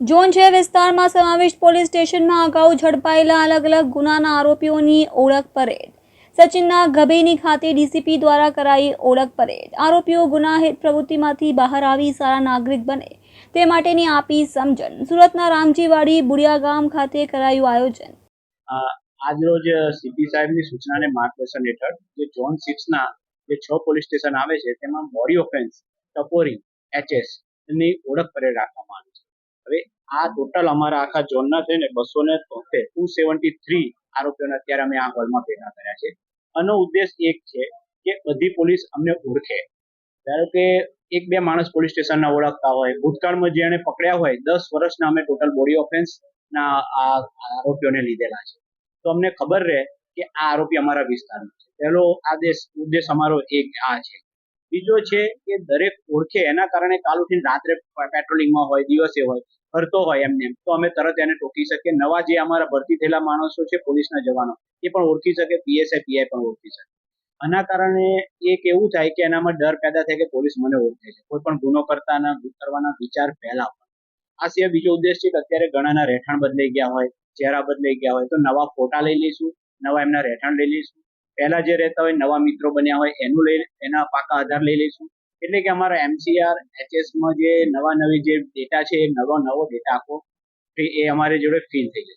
Zone છે વિસ્તારમાં સમાવિષ્ટ પોલીસ સ્ટેશનમાં અગાઉ ઝડપાયેલા અલગ અલગ ગુનાના આરોપીઓની ઓળખ પરેડ. સચિનના ગભેની ખાતે ડીસીપી દ્વારા કરાઈ ઓળખ પરેડ. આરોપીઓ ગુનાહિત પ્રવૃત્તિમાંથી બહાર આવી સારા નાગરિક બને તે માટેની આપી સમજણ. સુરતના રામજીવાડી બુડિયા ગામ ખાતે કરાયું આયોજન. આજરોજ સીપી સાહેબની સૂચના અને માર્ગદર્શન હેઠળ જે ઝોન સિક્સના જે છ પોલીસ સ્ટેશન આવે છે તેમાં બોડી ઓફેન્સ, ટપોરી, એચએસની ઓળખ પરેડ રાખવામાં આવી છે. હવે આ ટોટલ અમારા આખા ઝોનના છે ને બસો ને તોતેર ટુ સેવન્ટી થ્રી આરોપીઓને અત્યારે અમે આ હોલમાં ભેગા કર્યા છે. આનો ઉદ્દેશ એક છે કે બધી પોલીસ અમને ઓળખે. ધારો કે એક બે માણસ પોલીસ સ્ટેશનના ઓળખતા હોય, ભૂતકાળમાં જેણે પકડ્યા હોય, દસ વર્ષના અમે ટોટલ બોડી ઓફેન્સ ના આ આરોપીઓને લીધેલા છે. તો અમને ખબર રહે કે આ આરોપી અમારા વિસ્તારનો છે. પહેલો આદેશ, ઉદ્દેશ અમારો એક, આ છે. બીજો છે કે દરેક ઓળખે, એના કારણે કાલ ઉઠીને રાત્રે પેટ્રોલિંગમાં હોય, દિવસે હોય, ફરતો હોય એમને એમ. તો અમે તરત એને ટોકી શકીએ. નવા જે અમારા ભરતી થયેલા માણસો છે, પોલીસના જવાનો, એ પણ ઓળખી શકે, પીએસઆઈ, પીઆઈ પણ ઓળખી શકે. આના કારણે એક એવું થાય કે એનામાં ડર પેદા થાય કે પોલીસ મને ઓળખે છે. કોઈ પણ ગુનો કરતાના કરવાના વિચાર પહેલા પણ આ સિવાય બીજો ઉદ્દેશ છે કે અત્યારે ઘણાના રહેઠાણ બદલાઈ ગયા હોય, ચહેરા બદલાઈ ગયા હોય, તો નવા ફોટા લઈ લઈશું, નવા એમના રહેઠાણ લઈ લઈશું. પહેલા જે રહેતા હોય નવા મિત્રો બન્યા હોય એનું લઈ એના પાકા આધાર લઈ લઈશું. એટલે કે અમારા એમસીઆર એચએસમાં જે નવા નવી જે ડેટા છે એ નવો નવો ડેટા આખો એ અમારી જોડે ફીલ થઈ જશે.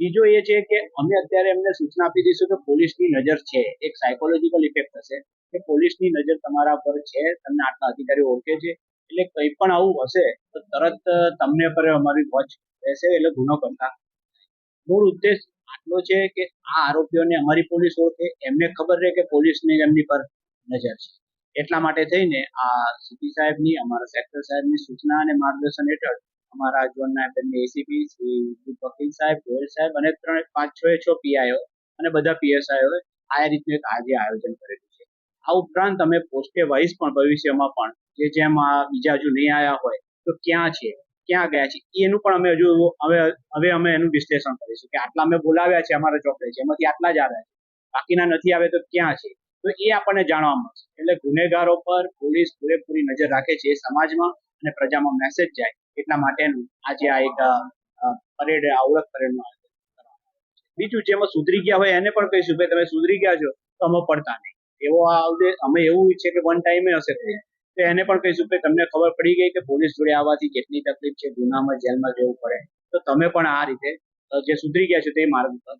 બીજો એ છે કે અમે અત્યારે એમને સૂચના આપી દઈશું કે પોલીસની નજર છે. એક સાયકોલોજીકલ ઇફેક્ટ થશે કે પોલીસની નજર તમારા પર છે, તમને આટલા અધિકારીઓ ઓળખે છે. એટલે કંઈ પણ આવું હશે, તો તરત તમને પર અમારી વોચ રહેશે, એટલે ગુનો કરતા. મૂળ ઉદ્દેશ આટલો છે કે આ આરોપીઓને અમારી પોલીસ ઓળખે, એમને ખબર રહે કે પોલીસને એમની પર નજર છે. એટલા માટે થઈને આ સીપી સાહેબની, અમારા સેક્ટર સાહેબની સૂચના અને માર્ગદર્શન હેઠળ અમારા ઝોનના એમની એસીપી શ્રી વકીલ સાહેબ, ગોયલ સાહેબ અને ત્રણ, પાંચ, છ છ પીઆઈઓ અને બધા પીએસઆઈઓએ આ રીતનું એક આજે આયોજન કરેલું છે. આ ઉપરાંત અમે પોસ્ટે વાઇઝ પણ ભવિષ્યમાં પણ જે જેમ બીજા હજુ નહીં આવ્યા હોય તો ક્યાં છે? ક્યાં ગયા છે એનું પણ અમે હજુ હવે હવે અમે એનું વિશ્લેષણ કરીશું કે આટલા અમે બોલાવ્યા છે અમારા ચોપડે છે, એમાંથી આટલા જ આવ્યા છે. બાકીના નથી આવે તો ક્યાં છે? તો એ આપણને જાણવા મળશે. એટલે ગુનેગારો પર પોલીસ પૂરેપૂરી નજર રાખે છે સમાજમાં અને પ્રજામાં મેસેજ જાય. એટલા માટેનું આજે આ એક પરેડ આ પરેડ પરેડનું આયોજન છે. બીજું, જેમાં સુધરી ગયા હોય એને પણ કહીશું કે તમે સુધરી ગયા છો તો અમે પડતા નહીં. એવો આ અમે એવું ઈચ્છે કે વન ટાઈમે હશે તો એને પણ કહીશું કે તમને ખબર પડી ગઈ કે પોલીસ જોડે આવવાથી કેટલી તકલીફ છે, ગુનામાં જેલમાં જવું પડે. તો તમે પણ આ રીતે જે સુધરી ગયા છે તે માર્ગ પર